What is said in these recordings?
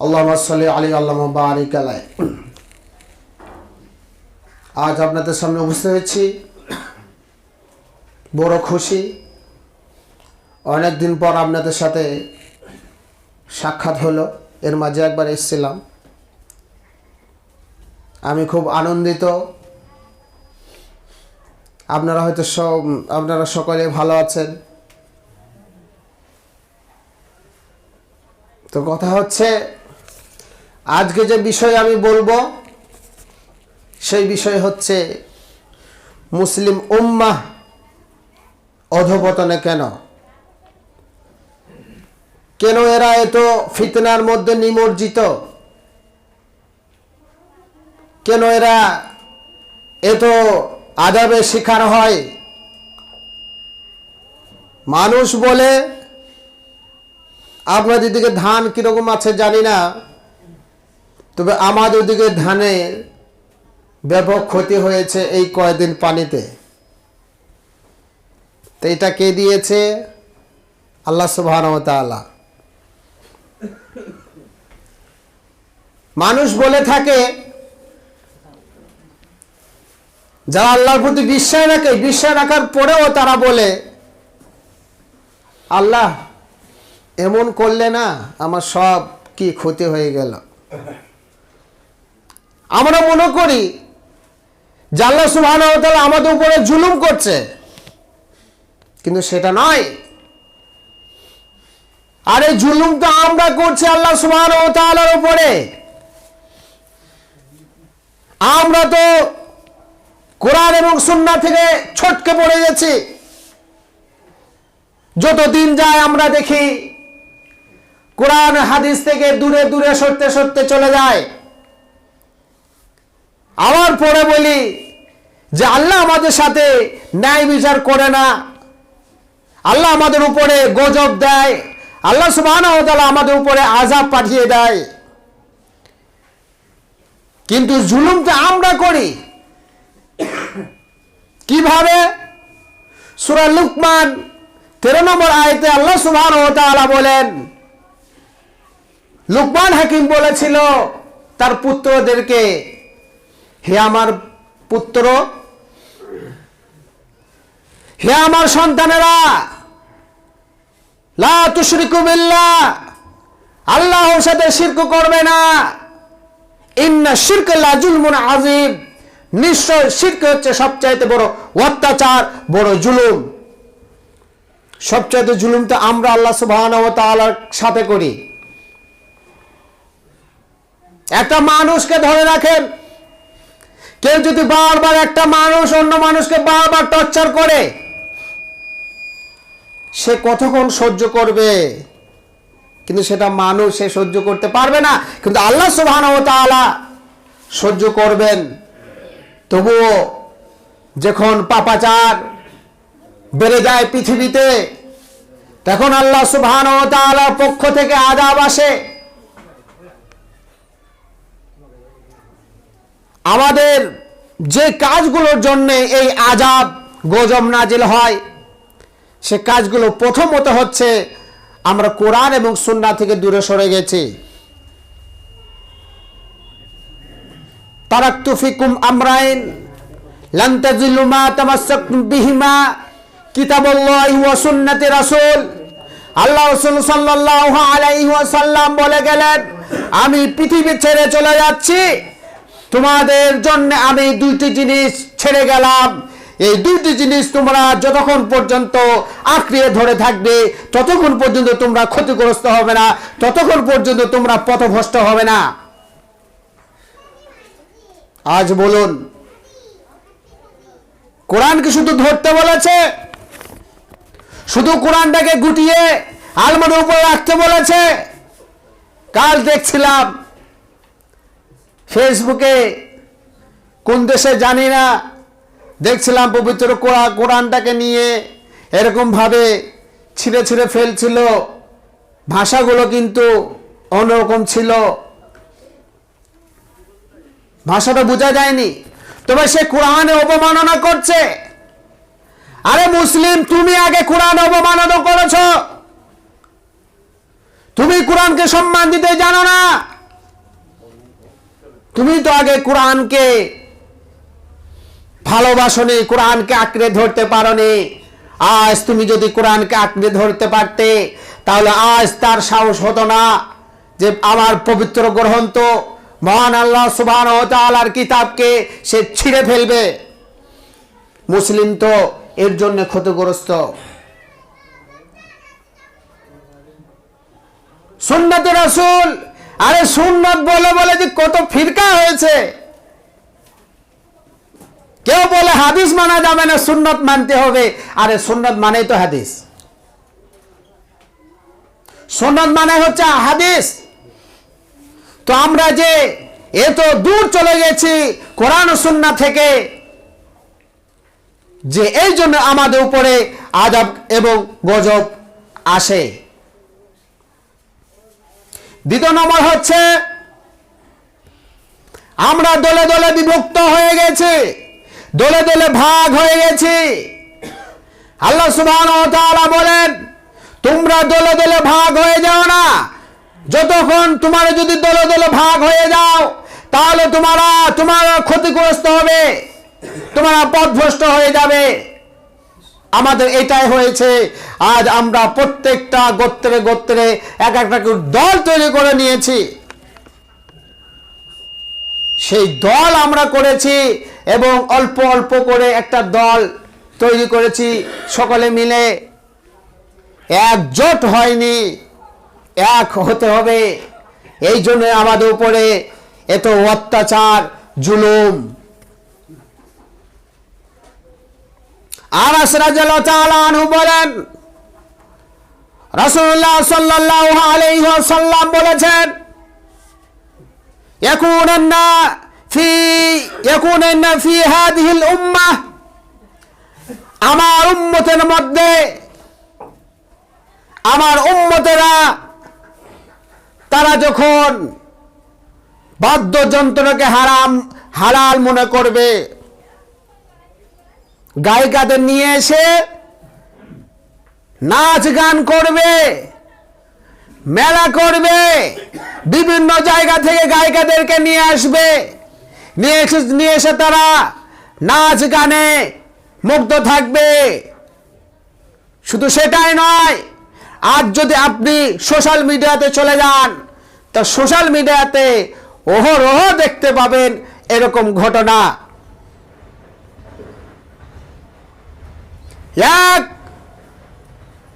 আল্লাহ আলী আল্লাহ আজ আপনাদের সামনে উপস্থিত হয়েছি। বড় খুশি। অনেক দিন পর আপনাদের সাথে সাক্ষাৎ হলো। এর মাঝে একবার এসেছিলাম। আমি খুব আনন্দিত। আপনারা হয়তো সব, আপনারা সকলে ভালো আছেন। তো কথা হচ্ছে আজকে যে বিষয় আমি বলব, সেই বিষয় হচ্ছে মুসলিম উম্মাহ অধপতনে কেন? কেন এরা এত ফিতনার মধ্যে নিমজ্জিত? কেন এরা এত আদাবে শিকার হয়? মানুষ বলে, আপনাদের দিকে ধান কীরকম আছে জানি না। তবে আমাদের দিকে ধানের ব্যাপক ক্ষতি হয়েছে এই কয়েকদিন পানিতে। তো এটা কে দিয়েছে? আল্লাহ সুবহান তাআলা। মানুষ বলে থাকে, যারা আল্লাহর প্রতি বিশ্বাস রাখে, বিশ্বাস রাখার পরেও তারা বলে, আল্লাহ, এমন করলে না আমার সব কি ক্ষতি হয়ে গেল। আমরা মনে করি যে আল্লাহ সুবহান আমাদের উপরে জুলুম করছে। কিন্তু সেটা নয়। আরে জুলুম তো আমরা করছি আল্লাহ সুবহান উপরে। আমরা তো কোরআন এবং সুন্না থেকে ছটকে পড়ে গেছি। যত দিন যায় আমরা দেখি কোরআন হাদিস থেকে দূরে দূরে সরতে সরতে চলে যায়। আবার পরে বলি যে আল্লাহ আমাদের সাথে ন্যায় বিচার করে না। আল্লাহ আমাদের উপরে গজব দেয়। আল্লাহ সুবাহ আমাদের উপরে আজাব পাঠিয়ে দেয়। কিন্তু জুলুমটা আমরা করি। কীভাবে? সুরা লুকমান তেরো নম্বর আয়তে আল্লাহ সুবহান ও বলেন, লুকমান হাকিম বলেছিল তার পুত্রদেরকে হে আমার পুত্র, হে আমার সন্তানেরা, লা তুশরিকু বিল্লাহ, আল্লাহর সাথে শিরক করবে না। ইন্না শিরক লা জুলমুন আযীম, নিশ্চয় শিরক হচ্ছে সবচাইতে বড় অত্যাচার, বড় জুলুম। সবচাইতে জুলুম তো আমরা আল্লাহ সুবহানাহু ওয়া তাআলার সাথে করি। একটা মানুষকে ধরে রাখেন কেউ যদি বারবার একটা মানুষ অন্য মানুষকে বারবার টর্চার করে, সে কতক্ষণ সহ্য করবে? কিন্তু সেটা মানুষ, সে সহ্য করতে পারবে না। কিন্তু আল্লাহ সুবহানাহু ওয়া তাআলা সহ্য করবেন। তবুও যখন পাপাচার বেড়ে যায় পৃথিবীতে, তখন আল্লাহ ওয়া তাআলার পক্ষ থেকে আযাব আসে। আমাদের যে কাজগুলোর জন্য এই আজাব গজব নাজিল হয়, সে কাজগুলো প্রথমত হচ্ছে আমরা কোরআন এবং সুন্না থেকে দূরে সরে গেছি। তারাক্তু ফিকুম আমরাইন, লান তাজিল্লু মা বিহিমা, কিতাবুল্লাহি ওয়া সুন্নাতি রাসূল। আল্লাহ রাসূল সাল্লাল্লাহু আলাইহি ওয়াসাল্লাম বলে গেলেন, আমি পৃথিবী ছেড়ে চলে যাচ্ছি। তোমাদের জন্য আমি দুইটি জিনিস ছেড়ে গেলাম। এই দুইটি জিনিস তোমরা যতক্ষণ পর্যন্ত আঁকড়িয়ে ধরে থাকবে, ততক্ষণ পর্যন্ত তোমরা ক্ষতিগ্রস্ত হবে না, ততক্ষণ পর্যন্ত তোমরা পথভ্রষ্ট হবে না। আজ বলুন কোরআনকে শুধু ধরতে বলেছে? শুধু কোরআনটাকে গুটিয়ে আলমারির উপরে রাখতে বলেছে? কাল দেখছিলাম ফেসবুকে কোন দেশে জানি না, দেখছিলাম পবিত্র কোরআ- কোরআনটাকে নিয়ে এরকমভাবে ছিঁড়ে ছিঁড়ে ফেলছিল। ভাষাগুলো কিন্তু অন্যরকম ছিল। ভাষাটা বোঝা যায়নি। তবে সে কোরআনে অবমাননা করছে। আরে মুসলিম, তুমি আগে কোরআন অবমাননা করেছ। তুমি কোরআনকে সম্মান দিতে জানো না। তুমি তো আগে কোরআনকে ভালোবাসনি কোরআনকে আঁকড়ে ধরতে পারোনি আজ তুমি যদি কোরআনকে আঁকড়ে ধরতে পারতে, তাহলে আজ তার সাহস হতো না যে আমার পবিত্র গ্রন্থ মহান আল্লাহ সুবহান ও তাআলার কিতাবকে সে ছিঁড়ে ফেলবে। মুসলিম তো এর জন্য ক্ষতিগ্রস্ত। সুন্নতে রাসূল আরে সুন্নত বলে বলে যে কত ফিরকা হয়েছে। কেউ বলে হাদিস মানা যাবে না সুন্নত মানতে হবে। আরে সুন্নত মানেই তো হাদিস। সুন্নত মানে হচ্ছে হাদিস। তো আমরা যে এত দূর চলে গেছি কোরআন সুন্না থেকে, যে এই জন্য আমাদের উপরে আজাব এবং গজব আসে। দ্বিতীয় নম্বর হচ্ছে, আমরা দলে দলে বিভক্ত হয়ে গেছি। দলে দলে ভাগ হয়ে গেছি। আল্লাহ সুবহান বলেন, তোমরা দলে দলে ভাগ হয়ে যাও না। যতক্ষণ তোমার যদি দলে দলে ভাগ হয়ে যাও, তাহলে তোমারা, তোমার ক্ষতিগ্রস্ত হবে। তোমরা পথভ্রষ্ট হয়ে যাবে। আমাদের এটাই হয়েছে। আজ আমরা প্রত্যেকটা গোত্রে গোত্রে এক একটা দল তৈরি করে নিয়েছি। সেই দল আমরা করেছি এবং অল্প অল্প করে একটা দল তৈরি করেছি, সকলে মিলে। একজোট হয়নি, এক হতে হবে। এই জন্য আমাদের উপরে এত অত্যাচার, জুলুম। আনহু বলেন, রাসূলুল্লাহ সাল্লাল্লাহু আলাইহি ওয়াসাল্লাম বলেছেন, ইয়াকুনান্না ফি ইয়াকুনান্না ফি হাদিহিল উম্মাহ আমার উম্মতের মধ্যে, আমার উম্মতেরা, তারা যখন বাদ্যযন্ত্রকে হারাম, হালাল মনে করবে গায়িকাদের নিয়ে এসে নাচ গান করবে, মেলা করবে, বিভিন্ন জায়গা থেকে গায়িকাদেরকে নিয়ে আসবে। নিয়ে এসে নিয়ে এসে তারা নাচ গানে মুগ্ধ থাকবে। শুধু সেটাই নয়, আজ যদি আপনি সোশ্যাল মিডিয়াতে চলে যান, তা সোশ্যাল মিডিয়াতে ওহরহ দেখতে পাবেন এরকম ঘটনা। এক,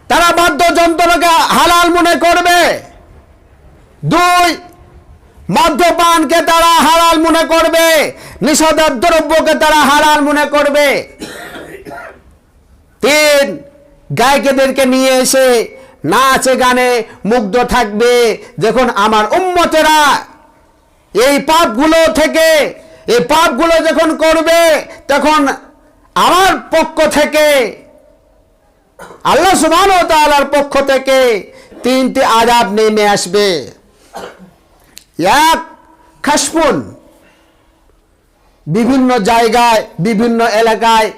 তারা বাদ্যযন্ত্রকে হালাল মনে করবে। দুই মদ্যপানকে তারা হালাল মনে করবে। নিষেধার দ্রব্যকে তারা হালাল মনে করবে। তিন, গায়কেদেরকে নিয়ে এসে নাচে গানে মুগ্ধ থাকবে। যখন আমার উম্মতেরা এই পাপগুলো থেকে, এই পাপগুলো যখন করবে, তখন আমার পক্ষ থেকে আল্লাহ সুবহান ও তাআলার পক্ষ থেকে তিনটি আজাব নেমে আসবে। এক খাসফুন বিভিন্ন জায়গায়, বিভিন্ন এলাকায়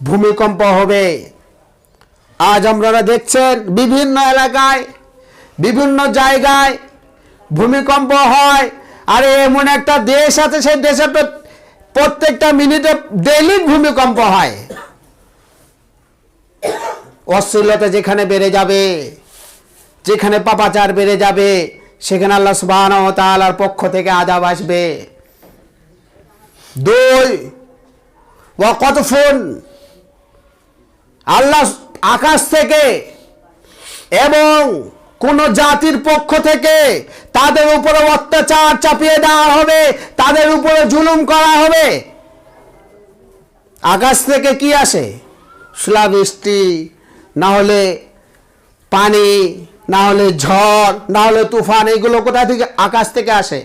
ভূমিকম্প হবে। আজ আপনারা দেখছেন বিভিন্ন এলাকায়, বিভিন্ন জায়গায় ভূমিকম্প হয়। আর, এমন একটা দেশ আছে, সেই দেশে প্রত্যেকটা মিনিটে ডেইলি ভূমিকম্প হয়। অশ্লীলতা যেখানে বেড়ে যাবে, যেখানে পাপাচার বেড়ে যাবে, সেখানে আল্লাহ সুবহানাহু ওয়া তাআলার পক্ষ থেকে আজাব আসবে। দুই, ওয়া কতফুন, আল্লাহ আকাশ থেকে এবং কোন জাতির পক্ষ থেকে তাদের উপরে অত্যাচার চাপিয়ে দেওয়া হবে, তাদের উপরে জুলুম করা হবে। আকাশ থেকে কি আসে? শিলাবৃষ্টি না হলে পানি, না হলে ঝড়, না হলে তুফান, এগুলো কোথা থেকে? আকাশ থেকে আসে।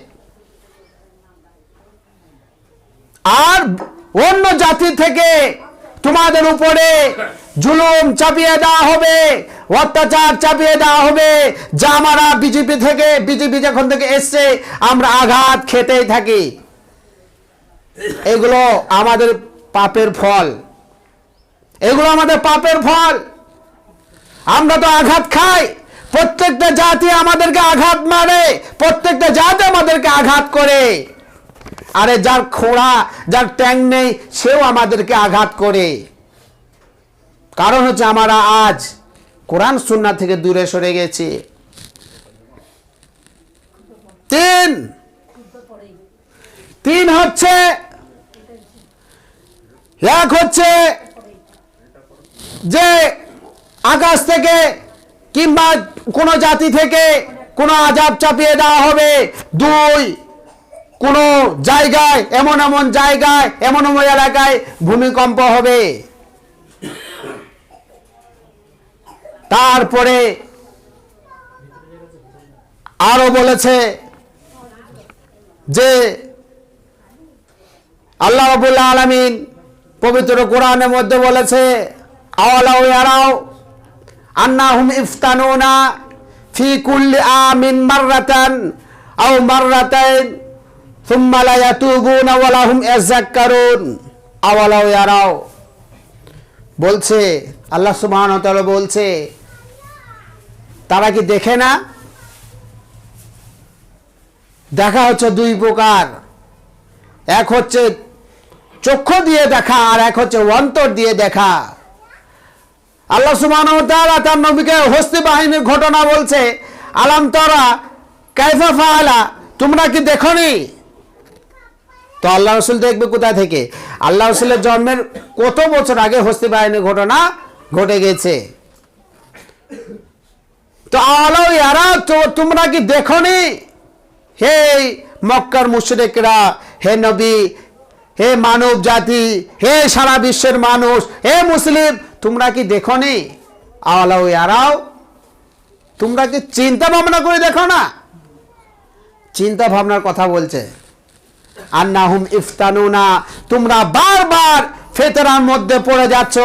আর অন্য জাতি থেকে তোমাদের উপরে জুলুম চাপিয়ে দেওয়া হবে, অত্যাচার চাপিয়ে দেওয়া হবে। যা আমরা বিজেপি থেকে, বিজেপি যখন থেকে এসছে, আমরা আঘাত খেতেই থাকি। এগুলো আমাদের পাপের ফল। এগুলো আমাদের পাপের ফল। আমরা তো আঘাত খাই। প্রত্যেকটা জাতি আমাদেরকে আঘাত মারে। প্রত্যেকটা জাতি আমাদেরকে আঘাত করে। আরে যার খোড়া, যার ট্যাং নেই, সেও আমাদেরকে আঘাত করে। কারণ হচ্ছে আমরা আজ কোরআন সুন্না থেকে দূরে সরে গেছি। তিন। তিন হচ্ছে, এক হচ্ছে যে আকাশ থেকে কিংবা কোনো জাতি থেকে কোনো আজাব চাপিয়ে দেওয়া হবে। দুই, কোনো জায়গায়, এমন এমন জায়গায়, এমন এমন এলাকায় ভূমিকম্প হবে। তারপরে আরও বলেছে যে আল্লাহ রাবুল্লাহ আলমিন পবিত্র কোরআনের মধ্যে বলেছে আওয়ালাও ইয়ারাও আন্নাহুম ইফতানুনা ফি কুল্লি আমিন মাররাতান আও মাররাতাইন, সুম্মা লা ইয়াতুবুনা ওয়া লাহুম ইয়াযাক্কারুন আওয়ালাও ইয়ারাও। বলছে, আল্লাহ সুবহানাহু তাআলা বলছে, তারা কি দেখে না? দেখা হচ্ছে দুই প্রকার। এক হচ্ছে চক্ষু দিয়ে দেখা আর এক হচ্ছে অন্তর দিয়ে দেখা। আল্লাহ সুবহান তার নবীকে হস্তি বাহিনীর ঘটনা বলছে, আলাম তরা কাইফা ফাআলা, তোমরা কি দেখনি? তো আল্লাহ রসুল দেখবে কোথা থেকে? আল্লাহ রসুলের জন্মের কত বছর আগে হস্তি বাহিনীর ঘটনা ঘটে গেছে। তো আলাও ইয়ারা তোমরা কি দেখনি? হে মক্কার মুশরিকরা, হে নবী, হে মানব জাতি, হে সারা বিশ্বের মানুষ, হে মুসলিম তোমরা কি দেখো নি আলাও ইয়ারাও তোমরা কি চিন্তা ভাবনা করে দেখো না? চিন্তা ভাবনার কথা বলছে। আন্নাহুম ইফতানুনা, তোমরা বারবার ফেতরার মধ্যে পড়ে যাচ্ছ,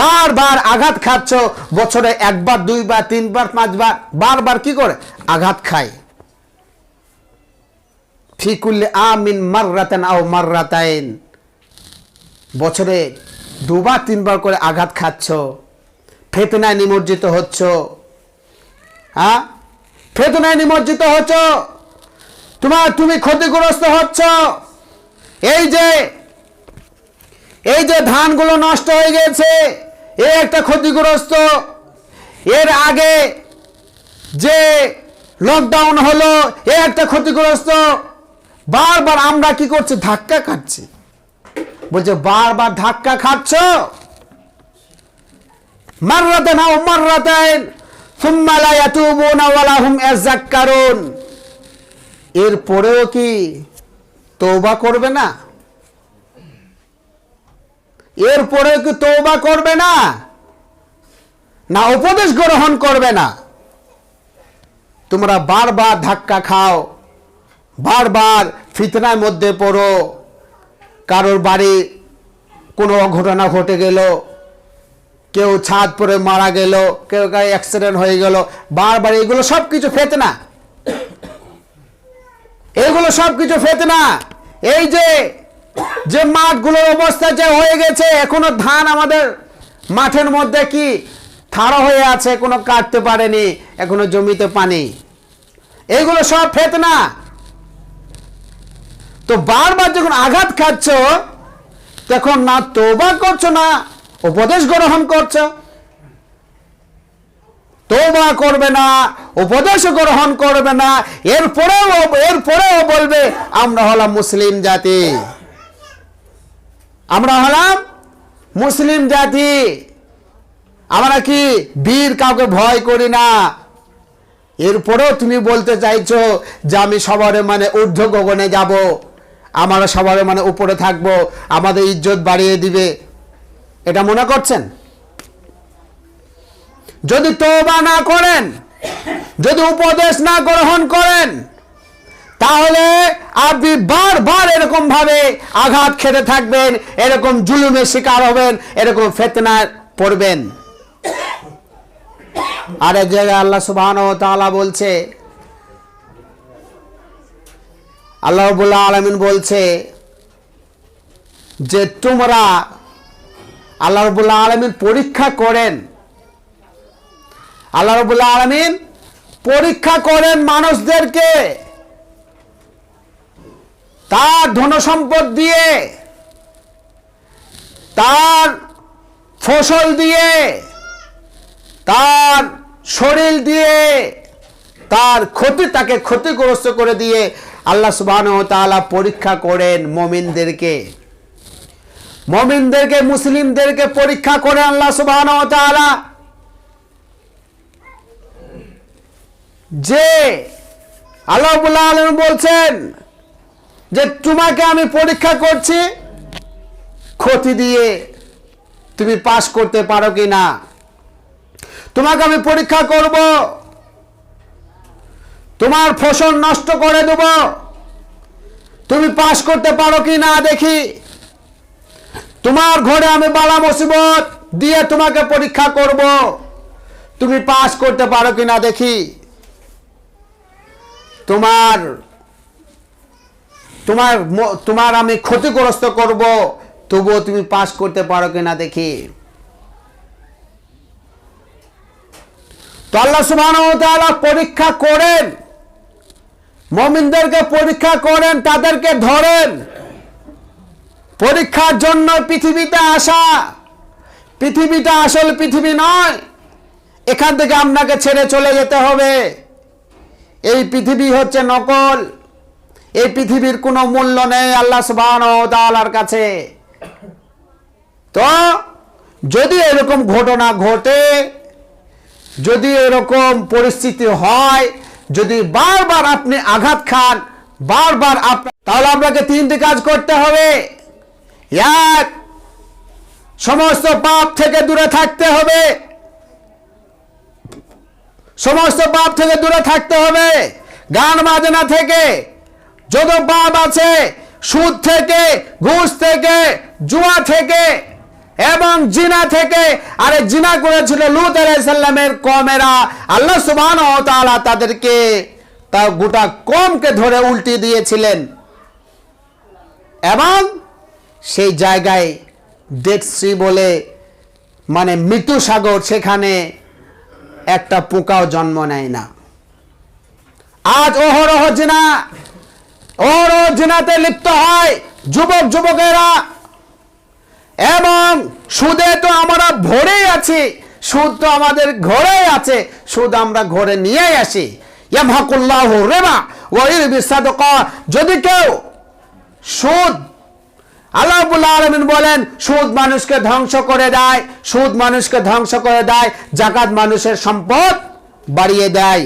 বারবার আঘাত খাচ্ছ, বছরে একবার, দুইবার, তিনবার, পাঁচবার, বারবার কি করে? আঘাত খায়। ফিকুল্লে আমিন মাররাতান আও মাররাতাইন। বছরে দুবার তিনবার করে আঘাত খাচ্ছ, ফেতনায় নিমজ্জিত হচ্ছ। হ্যাঁ? ফেতনায় নিমজ্জিত হচ্ছ। তোমার তুমি ক্ষতিগ্রস্ত হচ্ছ। এই যে এই যে ধানগুলো নষ্ট হয়ে গেছে, এ একটা ক্ষতিগ্রস্ত। এর আগে যে লকডাউন হলো, এ একটা ক্ষতিগ্রস্ত। বারবার আমরা কি করছি? ধাক্কা খাচ্ছি। বলছে বারবার ধাক্কা খাচ্ছ? মাররাতেন আও মাররাতেন, সুম্মা লা ইয়াতুবুনা ওয়া লাহুম ইয়াযাক্কারুন এরপরেও কি তৌবা করবে না? এরপরেও কি তৌবা করবে না? না উপদেশ গ্রহণ করবে না? তোমরা বারবার ধাক্কা খাও, বারবার ফিতনার মধ্যে পড়ো। কারোর বাড়ি কোনো অঘটনা ঘটে গেল, কেউ ছাদ পরে মারা গেল, কেউ কারও অ্যাক্সিডেন্ট হয়ে গেল, বারবার এগুলো সব কিছু ফেতনা। এগুলো সব কিছু ফেতনা। এই যে যে মাঠগুলোর অবস্থা যে হয়ে গেছে, এখনও ধান আমাদের মাঠের মধ্যে কি থাড়া হয়ে আছে, কোনো কাটতে পারেনি, এখনও জমিতে পানি। এগুলো সব ফেতনা। তো বারবার যখন আঘাত খাচ্ছ, তখন না তোবা করছ না, উপদেশ গ্রহণ করছ। তোবা করবে না, উপদেশ গ্রহণ করবে না, এরপরেও এরপরেও বলবে, আমরা হলাম মুসলিম জাতি। আমরা হলাম মুসলিম জাতি। আমরা কি বীর, কাউকে ভয় করি না? এরপরেও তুমি বলতে চাইছো যে আমি সবার মানে ঊর্ধ্ব গগনে যাব। আমরা সবার মানে উপরে থাকব, আমাদের ইজ্জত বাড়িয়ে দিবে। এটা মনে করছেন? যদি তোবা না করেন, যদি উপদেশ না গ্রহণ করেন, তাহলে আপনি বারবার এরকম ভাবে আঘাত খেতে থাকবেন, এরকম জুলুমের শিকার হবেন, এরকম ফেতনায় পড়বেন। আর এক জায়গায় আল্লাহ সুবহান ও তাআলা বলছে আল্লাহ আলমিন বলছে যে তোমরা আল্লাহ রবুল্লাহ আলমিন পরীক্ষা করেন। আল্লাহ রবুল্লাহ আলমিন পরীক্ষা করেন মানুষদেরকে। তার ধনসম্পদ দিয়ে, তার ফসল দিয়ে, তার শরীর দিয়ে, তার ক্ষতি তাকে ক্ষতিগ্রস্ত করে দিয়ে আল্লাহ সুবাহ তাআলা পরীক্ষা করেন মমিনদেরকে। মমিনদেরকে, মুসলিমদেরকে পরীক্ষা করেন আল্লাহ সুবাহ তাআলা। যে আল্লাহ বলছেন যে, তোমাকে আমি পরীক্ষা করছি ক্ষতি দিয়ে। তুমি পাশ করতে পারো কি না তোমাকে আমি পরীক্ষা করব তোমার ফসল নষ্ট করে দেব। তুমি পাশ করতে পারো কি না দেখি। তোমার ঘরে আমি বালা মুসিবত দিয়ে তোমাকে পরীক্ষা করব। তুমি পাস করতে পারো কি না দেখি। তোমার তোমার তোমার আমি ক্ষতিগ্রস্ত করব। তবুও তুমি পাস করতে পারো কি না দেখি। তো আল্লাহ তাআলা পরীক্ষা করেন। মমিনদেরকে পরীক্ষা করেন, তাদেরকে ধরেন। পরীক্ষার জন্য পৃথিবীতে আসা। পৃথিবীটা আসল পৃথিবী নয়। এখান থেকে আপনাকে ছেড়ে চলে যেতে হবে। এই পৃথিবী হচ্ছে নকল। এই পৃথিবীর কোনো মূল্য নেই আল্লাহ সুবহানার কাছে। তো, যদি এরকম ঘটনা ঘটে, যদি এরকম পরিস্থিতি হয় যদি বারবার আপনি আঘাত খান, বারবার তাহলে আপনাকে তিনটি কাজ করতে হবে। এক, সমস্ত পাপ থেকে দূরে থাকতে হবে। সমস্ত পাপ থেকে দূরে থাকতে হবে। গান বাজনা থেকে, যত পাপ আছে, সুদ থেকে, ঘুষ থেকে, জুয়া থেকে এবং জিনা থেকে, আরে জিনা করেছিল লুত আলাইসাল্লামের কমেরা, আল্লাহ সুবহান ও তাআলা তাদেরকে তা গোটা কমকে ধরে উল্টে দিয়েছিলেন। এবং সেই জায়গায় ডেক্সি বলে মানে মৃত্যু সাগর, সেখানে একটা পোকাও জন্ম নেয় না। আজ অহরহ জিনা, অহরহ জিনাতে লিপ্ত হয় যুবক যুবকেরা এবং সুদে তো আমরা ভরেই আছি, সুদ তো আমাদের ঘরেই আছে, সুদ আমরা ঘরে নিয়েই আসি। ইয়ামহাকুল্লাহ রেবা ওয়াইল বিসাদকা যদি কেউ সুদ, আল্লাহ আলমিন বলেন, সুদ মানুষকে ধ্বংস করে দেয়, সুদ মানুষকে ধ্বংস করে দেয় জাকাত মানুষের সম্পদ বাড়িয়ে দেয়।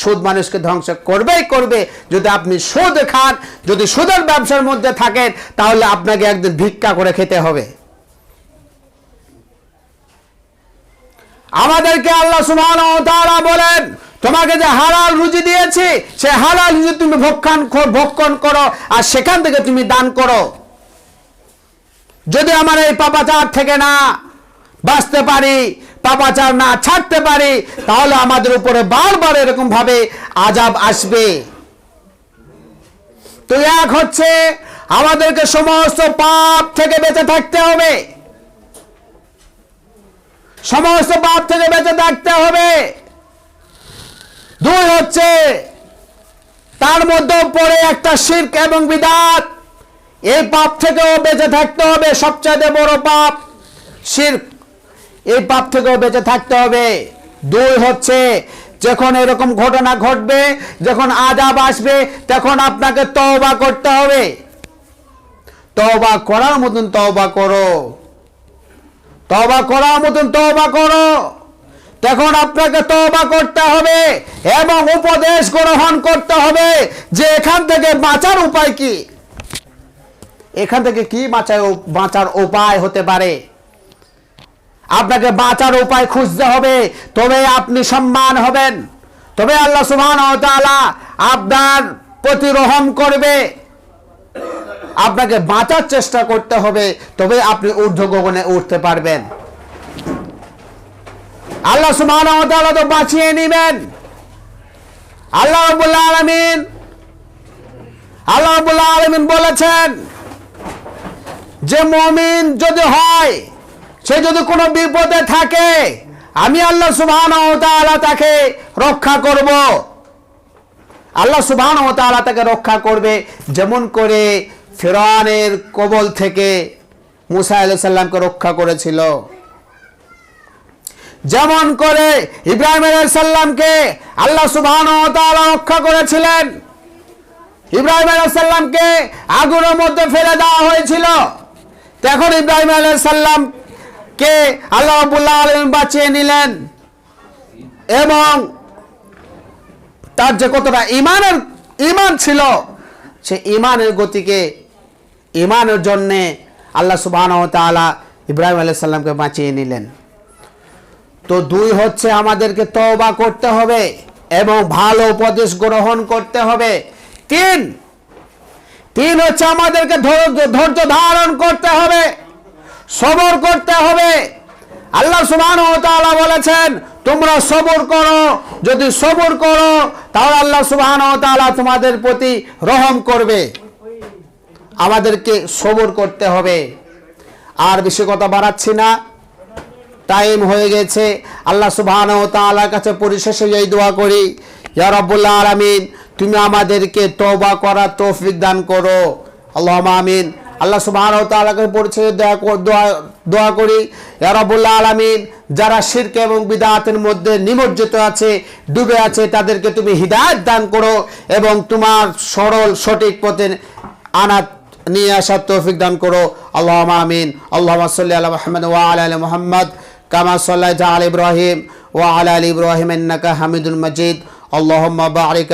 সুদ মানুষকে ধ্বংস করবেই করবে। যদি আপনি সুদ খান, যদি সুদের ব্যবসার মধ্যে থাকেন, তাহলে আপনাকে একদিন ভিক্ষা করে খেতে হবে। আমাদেরকে আল্লাহ সুবহান বলেন, তোমাকে যে হালাল রুজি দিয়েছি, সে হালাল রুজি তুমি ভক্ষণ ভক্ষণ করো, আর সেখান থেকে তুমি দান করো। যদি আমার এই পাপাচার থেকে না বাঁচতে পারি, পাপাচার না ছাড়তে পারি, তাহলে আমাদের উপরে বারবার এরকম ভাবে আজাব আসবে। তো এক হচ্ছে, আমাদেরকে সমস্ত পাপ থেকে বেঁচে থাকতে হবে। সমস্ত পাপ থেকে বেঁচে থাকতে হবে। দুই হচ্ছে, তার মধ্যে পড়ে একটা শির্ক এবং বিদাত। এই পাপ থেকেও বেঁচে থাকতে হবে, সবচাইতে বড় পাপ শির্ক। এই পাপ থেকেও বেঁচে থাকতে হবে। দুই হচ্ছে, যখন এরকম ঘটনা ঘটবে, যখন আজাব আসবে, তখন আপনাকে তওবা করতে হবে। তওবা করার মতন তওবা করো। তওবা করার মতন তওবা করো। তখন আপনাকে তওবা করতে হবে এবং উপদেশ গ্রহণ করতে হবে যে এখান থেকে বাঁচার উপায় কি। এখান থেকে কি বাঁচায় বাঁচার উপায় হতে পারে? আপনাকে বাঁচার উপায় খুঁজতে হবে। তবে আপনি সম্মান হবেন। তবে আল্লাহ সুবহান আপনার প্রতি রহম করবে। আপনাকে বাঁচার চেষ্টা করতে হবে, তবে আপনি ঊর্ধ্ব গগনে উঠতে পারবেন। আল্লাহ সুবহান তো বাঁচিয়ে নেবেন। আল্লাহ রাব্বুল আলামিন, আল্লাহ রাব্বুল আলামিন বলেছেন, যে মমিন যদি হয়, সে যদি কোনো বিপদে থাকে, আমি আল্লাহ তাআলা তাকে রক্ষা করব। আল্লাহ তাআলা তাকে রক্ষা করবে, যেমন করে ফেরানের কবল থেকে মুসা আলাইহিস সালামকে রক্ষা করেছিল। যেমন করে ইব্রাহিম আলাইহিস সালামকে আল্লাহ তাআলা রক্ষা করেছিলেন। ইব্রাহিম আলাইহিস সালামকে আগুনের মধ্যে ফেলে দেওয়া হয়েছিল। তখন ইব্রাহিম আলাইহিস সালামকে আল্লাহ আবুল্লাহ আলামিন বাঁচিয়ে নিলেন এবং তার যে কতটা ইমানের ইমান ছিল, সে ইমানের গতিকে ইমানের জন্যে আল্লাহ সুবহানাহু ওয়া তাআলা ইব্রাহিম আলাইহিস সালামকে বাঁচিয়ে নিলেন। তো দুই হচ্ছে আমাদেরকে তওবা করতে হবে এবং ভালো উপদেশ গ্রহণ করতে হবে। তিন তিন হচ্ছে আমাদেরকে ধৈর্য ধারণ করতে হবে, সবর করতে হবে। আল্লাহ সুবহানাহু ওয়া বলেছেন, তোমরা সবর করো, যদি সবর করো, তাহলে আল্লাহ সুবহানাহু ওয়া তোমাদের প্রতি রহম করবে। আমাদেরকে সবর করতে হবে। আর বেশি কথা বাড়াচ্ছি না। টাইম হয়ে গেছে। আল্লাহ সুবহানাহু ওয়া তাআলার কাছে পরিশেষে এই দোয়া করি। ইয়া রাব্বুল আলামিন, তুমি আমাদেরকে তওবা করার তৌফিক দান করো। আল্লাহুম্মা আমিন। আল্লাহ সুবহানাহু ওয়া তাআলাকে পরিচয় দেয়া দোয়া দোয়া করি। ইয়া রাব্বুল আলামিন, যারা শিরক এবং বিদআতের মধ্যে নিমজ্জিত আছে, ডুবে আছে, তাদেরকে তুমি হিদায়াত দান করো এবং তোমার সরল সঠিক পথে আনা নিয়ে আসার তৌফিক দান করো। আল্লাহ আমিন। আল্লাহ সাল্লি আল মুহাম্মদ ওয়া আল আল মোহাম্মদ। কামা সাল্লাহ আল ইব্রাহিম ওয়া আল আল ইব্রাহিম হামিদুল মজিদ। আল্লাহ বারিক